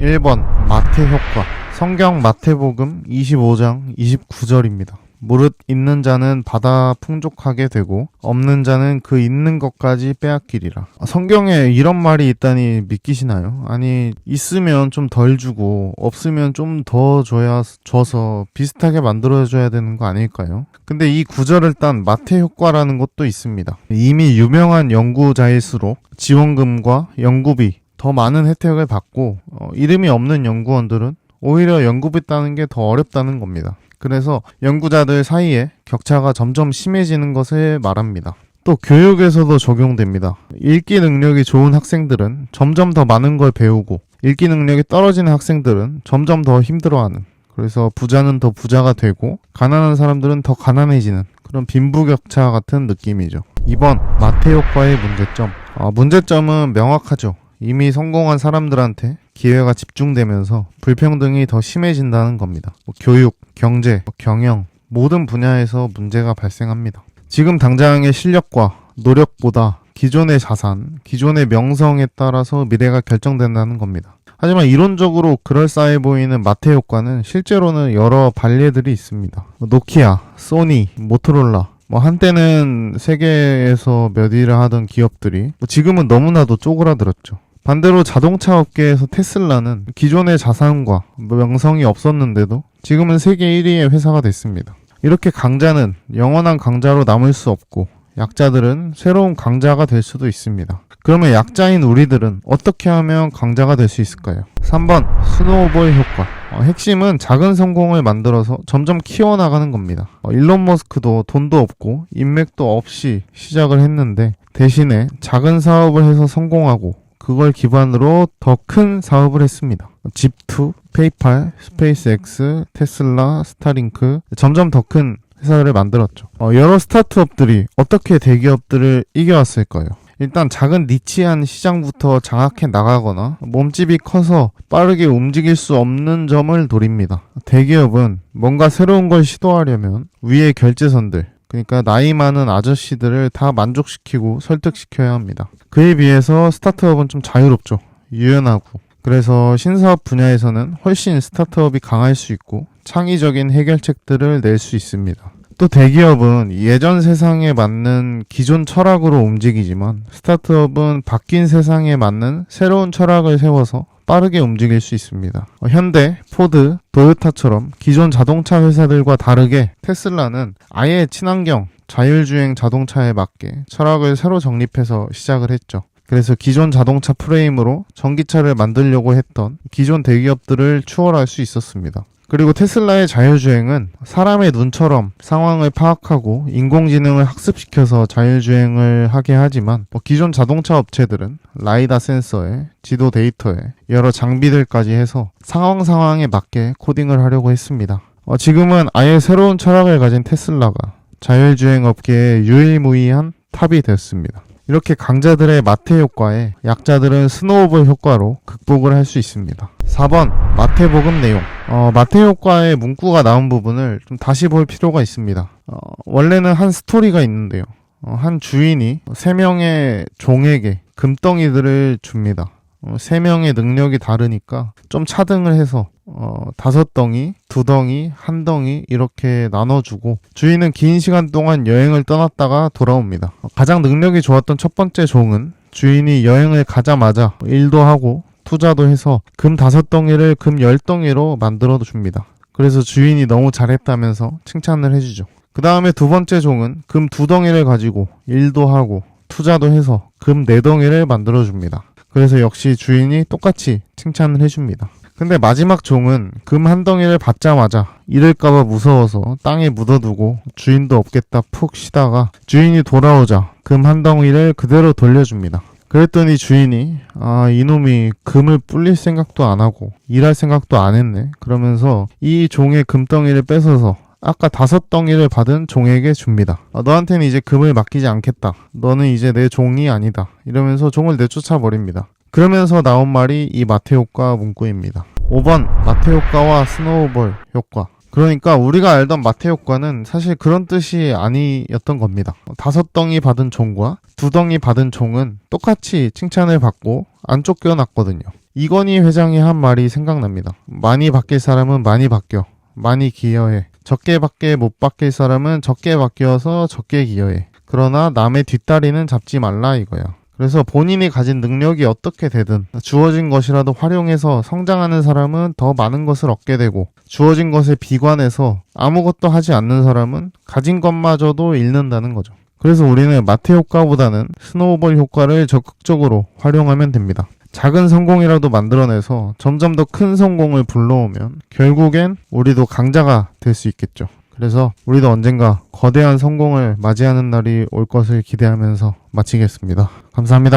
1번 마태 효과 성경 마태복음 25장 29절입니다. 무릇 있는 자는 받아 풍족하게 되고 없는 자는 그 있는 것까지 빼앗기리라. 성경에 이런 말이 있다니 믿기시나요? 아니 있으면 좀 덜 주고 없으면 좀 더 줘야 줘서 비슷하게 만들어 줘야 되는 거 아닐까요? 근데 이 구절을 딴 마태 효과라는 것도 있습니다. 이미 유명한 연구자일수록 지원금과 연구비 더 많은 혜택을 받고 어, 이름이 없는 연구원들은 오히려 연구비 따는 게 더 어렵다는 겁니다. 그래서 연구자들 사이에 격차가 점점 심해지는 것을 말합니다. 또 교육에서도 적용됩니다. 읽기 능력이 좋은 학생들은 점점 더 많은 걸 배우고 읽기 능력이 떨어지는 학생들은 점점 더 힘들어하는 그래서 부자는 더 부자가 되고 가난한 사람들은 더 가난해지는 그런 빈부격차 같은 느낌이죠. 2번 마태 효과의 문제점. 어, 문제점은 명확하죠. 이미 성공한 사람들한테 기회가 집중되면서 불평등이 더 심해진다는 겁니다. 뭐 교육, 경제, 뭐 경영 모든 분야에서 문제가 발생합니다. 지금 당장의 실력과 노력보다 기존의 자산, 기존의 명성에 따라서 미래가 결정된다는 겁니다. 하지만 이론적으로 그럴싸해 보이는 마태 효과는 실제로는 여러 반례들이 있습니다. 뭐 노키아, 소니, 모토롤라, 뭐 한때는 세계에서 몇 위를 하던 기업들이 뭐 지금은 너무나도 쪼그라들었죠. 반대로 자동차 업계에서 테슬라는 기존의 자산과 명성이 없었는데도 지금은 세계 1위의 회사가 됐습니다. 이렇게 강자는 영원한 강자로 남을 수 없고 약자들은 새로운 강자가 될 수도 있습니다. 그러면 약자인 우리들은 어떻게 하면 강자가 될 수 있을까요? 3번 스노우볼 효과 어, 핵심은 작은 성공을 만들어서 점점 키워나가는 겁니다. 어, 일론 머스크도 돈도 없고 인맥도 없이 시작을 했는데 대신에 작은 사업을 해서 성공하고 그걸 기반으로 더 큰 사업을 했습니다. 집투, 페이팔, 스페이스X, 테슬라, 스타링크 점점 더 큰 회사를 만들었죠. 어, 여러 스타트업들이 어떻게 대기업들을 이겨왔을까요? 일단 작은 니치한 시장부터 장악해 나가거나 몸집이 커서 빠르게 움직일 수 없는 점을 노립니다. 대기업은 뭔가 새로운 걸 시도하려면 위의 결제선들, 그러니까 나이 많은 아저씨들을 다 만족시키고 설득시켜야 합니다. 그에 비해서 스타트업은 좀 자유롭죠. 유연하고. 그래서 신사업 분야에서는 훨씬 스타트업이 강할 수 있고 창의적인 해결책들을 낼 수 있습니다. 또 대기업은 예전 세상에 맞는 기존 철학으로 움직이지만 스타트업은 바뀐 세상에 맞는 새로운 철학을 세워서 빠르게 움직일 수 있습니다. 어, 현대, 포드, 도요타처럼 기존 자동차 회사들과 다르게 테슬라는 아예 친환경, 자율주행 자동차에 맞게 철학을 새로 정립해서 시작을 했죠. 그래서 기존 자동차 프레임으로 전기차를 만들려고 했던 기존 대기업들을 추월할 수 있었습니다. 그리고 테슬라의 자율주행은 사람의 눈처럼 상황을 파악하고 인공지능을 학습시켜서 자율주행을 하게 하지만 뭐 기존 자동차 업체들은 라이다 센서에 지도 데이터에 여러 장비들까지 해서 상황 상황에 맞게 코딩을 하려고 했습니다. 어, 지금은 아예 새로운 철학을 가진 테슬라가 자율주행 업계의 유일무이한 탑이 되었습니다. 이렇게 강자들의 마태 효과에 약자들은 스노우볼 효과로 극복을 할 수 있습니다. 4번 마태복음 내용 어, 마태 효과의 문구가 나온 부분을 좀 다시 볼 필요가 있습니다. 어, 원래는 한 스토리가 있는데요. 어, 한 주인이 세 명의 종에게 금덩이들을 줍니다. 어, 세 명의 능력이 다르니까 좀 차등을 해서 어, 다섯 덩이, 두 덩이, 한 덩이 이렇게 나눠주고 주인은 긴 시간 동안 여행을 떠났다가 돌아옵니다. 어, 가장 능력이 좋았던 첫 번째 종은 주인이 여행을 가자마자 일도 하고 투자도 해서 금 다섯 덩이를 금 열 덩이로 만들어 줍니다. 그래서 주인이 너무 잘했다면서 칭찬을 해주죠. 그 다음에 두 번째 종은 금 두 덩이를 가지고 일도 하고 투자도 해서 금 네 덩이를 만들어 줍니다. 그래서 역시 주인이 똑같이 칭찬을 해줍니다. 근데 마지막 종은 금 한 덩이를 받자마자 잃을까봐 무서워서 땅에 묻어두고 주인도 없겠다 푹 쉬다가 주인이 돌아오자 금 한 덩이를 그대로 돌려줍니다. 그랬더니 주인이 아 이놈이 금을 불릴 생각도 안 하고 일할 생각도 안 했네 그러면서 이 종의 금덩이를 뺏어서 아까 다섯 덩이를 받은 종에게 줍니다. 아, 너한테는 이제 금을 맡기지 않겠다. 너는 이제 내 종이 아니다. 이러면서 종을 내쫓아 버립니다. 그러면서 나온 말이 이 마태 효과 문구입니다. 5번 마태 효과와 스노우볼 효과. 그러니까 우리가 알던 마태 효과는 사실 그런 뜻이 아니었던 겁니다. 다섯 덩이 받은 종과 두 덩이 받은 종은 똑같이 칭찬을 받고 안 쫓겨났거든요. 이건희 회장이 한 말이 생각납니다. 많이 바뀔 사람은 많이 바뀌어. 많이 기여해. 적게 밖에 못 바뀔 사람은 적게 바뀌어서 적게 기여해. 그러나 남의 뒷다리는 잡지 말라 이거야. 그래서 본인이 가진 능력이 어떻게 되든 주어진 것이라도 활용해서 성장하는 사람은 더 많은 것을 얻게 되고 주어진 것에 비관해서 아무것도 하지 않는 사람은 가진 것마저도 잃는다는 거죠. 그래서 우리는 마태 효과보다는 스노우볼 효과를 적극적으로 활용하면 됩니다. 작은 성공이라도 만들어내서 점점 더 큰 성공을 불러오면 결국엔 우리도 강자가 될 수 있겠죠. 그래서 우리도 언젠가 거대한 성공을 맞이하는 날이 올 것을 기대하면서 마치겠습니다. 감사합니다.